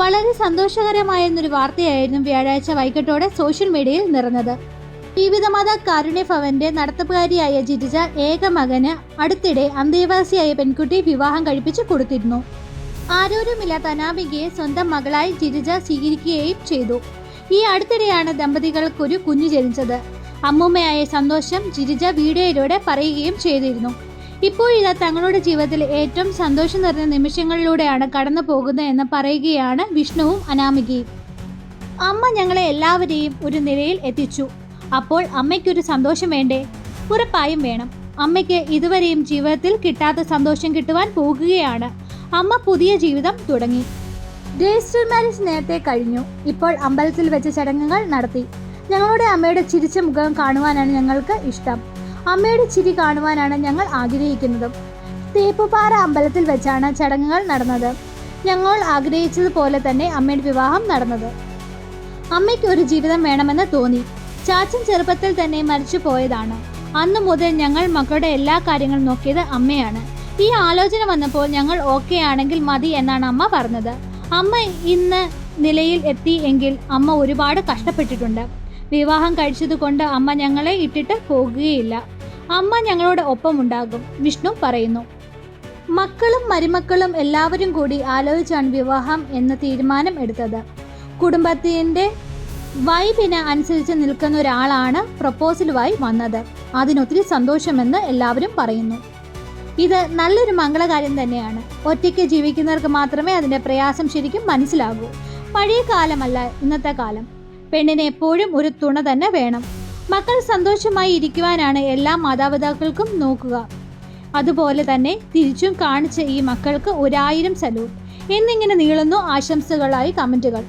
വളരെ സന്തോഷകരമായെന്നൊരു വാർത്തയായിരുന്നു വ്യാഴാഴ്ച വൈകിട്ടോടെ സോഷ്യൽ മീഡിയയിൽ നിറഞ്ഞത്. ജീവിതമാത കാരുണ്യ ഭവന്റെ നടത്തിപ്പുകാരിയായ ജിരിജ ഏക മകന് അടുത്തിടെ അന്തേവാസിയായ പെൺകുട്ടി വിവാഹം കഴിപ്പിച്ചു കൊടുത്തിരുന്നു. ആരോരുമില്ലാത്ത അനാമികയെ സ്വന്തം മകളായി ജിരിജ സ്വീകരിക്കുകയും ചെയ്തു. ഈ അടുത്തിടെയാണ് ദമ്പതികൾക്കൊരു കുഞ്ഞു ജനിച്ചത്. അമ്മൂമ്മയായ സന്തോഷം ജിരിജ വീഡിയോയിലൂടെ പറയുകയും ചെയ്തിരുന്നു. ഇപ്പോഴിതാ തങ്ങളുടെ ജീവിതത്തിൽ ഏറ്റവും സന്തോഷം നിറഞ്ഞ നിമിഷങ്ങളിലൂടെയാണ് കടന്നു പോകുന്നത് എന്ന് പറയുകയാണ് വിഷ്ണുവും അനാമികയും. അമ്മ ഞങ്ങളെ എല്ലാവരെയും ഒരു നിലയിൽ എത്തിച്ചു. അപ്പോൾ അമ്മയ്ക്കൊരു സന്തോഷം വേണ്ടേ? ഉറപ്പായും വേണം. അമ്മയ്ക്ക് ഇതുവരെയും ജീവിതത്തിൽ കിട്ടാത്ത സന്തോഷം കിട്ടുവാൻ പോകുകയാണ്. അമ്മ പുതിയ ജീവിതം തുടങ്ങി. രജിസ്റ്റർ മാരേജ് നേരത്തെ കഴിഞ്ഞു. ഇപ്പോൾ അമ്പലത്തിൽ വെച്ച് ചടങ്ങുകൾ നടത്തി. ഞങ്ങളുടെ അമ്മയുടെ ചിരിച്ച മുഖം കാണുവാനാണ് ഞങ്ങൾക്ക് ഇഷ്ടം. അമ്മയുടെ ചിരി കാണുവാനാണ് ഞങ്ങൾ ആഗ്രഹിക്കുന്നതും. തേപ്പുപാറ അമ്പലത്തിൽ വെച്ചാണ് ചടങ്ങുകൾ നടന്നത്. ഞങ്ങൾ ആഗ്രഹിച്ചതുപോലെ തന്നെ അമ്മയുടെ വിവാഹം നടന്നത്. അമ്മയ്ക്ക് ഒരു ജീവിതം വേണമെന്ന് തോന്നി. ചാച്ചൻ ചെറുപ്പത്തിൽ തന്നെ മരിച്ചു പോയതാണ്. അന്നു മുതൽ ഞങ്ങൾ മക്കളുടെ എല്ലാ കാര്യങ്ങളും നോക്കിയത് അമ്മയാണ്. ഈ ആലോചന വന്നപ്പോൾ ഞങ്ങൾ ഓക്കെ ആണെങ്കിൽ മതി എന്നാണ് അമ്മ പറഞ്ഞത്. അമ്മ ഇന്ന് നിലയിൽ എത്തി എങ്കിൽ അമ്മ ഒരുപാട് കഷ്ടപ്പെട്ടിട്ടുണ്ട്. വിവാഹം കഴിച്ചതുകൊണ്ട് അമ്മ ഞങ്ങളെ ഇട്ടിട്ട് പോകുകയില്ല. അമ്മ ഞങ്ങളോട് ഒപ്പമുണ്ടാകും വിഷ്ണു പറയുന്നു. മക്കളും മരുമക്കളും എല്ലാവരും കൂടി ആലോചിച്ചാണ് വിവാഹം എന്ന തീരുമാനം എടുത്തത്. കുടുംബത്തിന്റെ വൈബിന് അനുസരിച്ച് നിൽക്കുന്ന ഒരാളാണ് പ്രപ്പോസലുമായി വന്നത്. അതിനൊത്തിരി സന്തോഷമെന്ന് എല്ലാവരും പറയുന്നു. ഇത് നല്ലൊരു മംഗളകാര്യം തന്നെയാണ്. ഒറ്റയ്ക്ക് ജീവിക്കുന്നവർക്ക് മാത്രമേ അതിന്റെ പ്രയാസം ശരിക്കും മനസ്സിലാകൂ. പഴയ കാലമല്ല ഇന്നത്തെ കാലം. പെണ്ണിന് എപ്പോഴും ഒരു തുണ തന്നെ വേണം. മക്കൾ സന്തോഷമായി ഇരിക്കുവാനാണ് എല്ലാ മാതാപിതാക്കൾക്കും നോക്കുക. അതുപോലെ തന്നെ തിരിച്ചും കാണിച്ച ഈ മക്കൾക്ക് ഒരായിരം സല്യൂട്ട് എന്നിങ്ങനെ നീളുന്നു ആശംസകളായി കമന്റുകൾ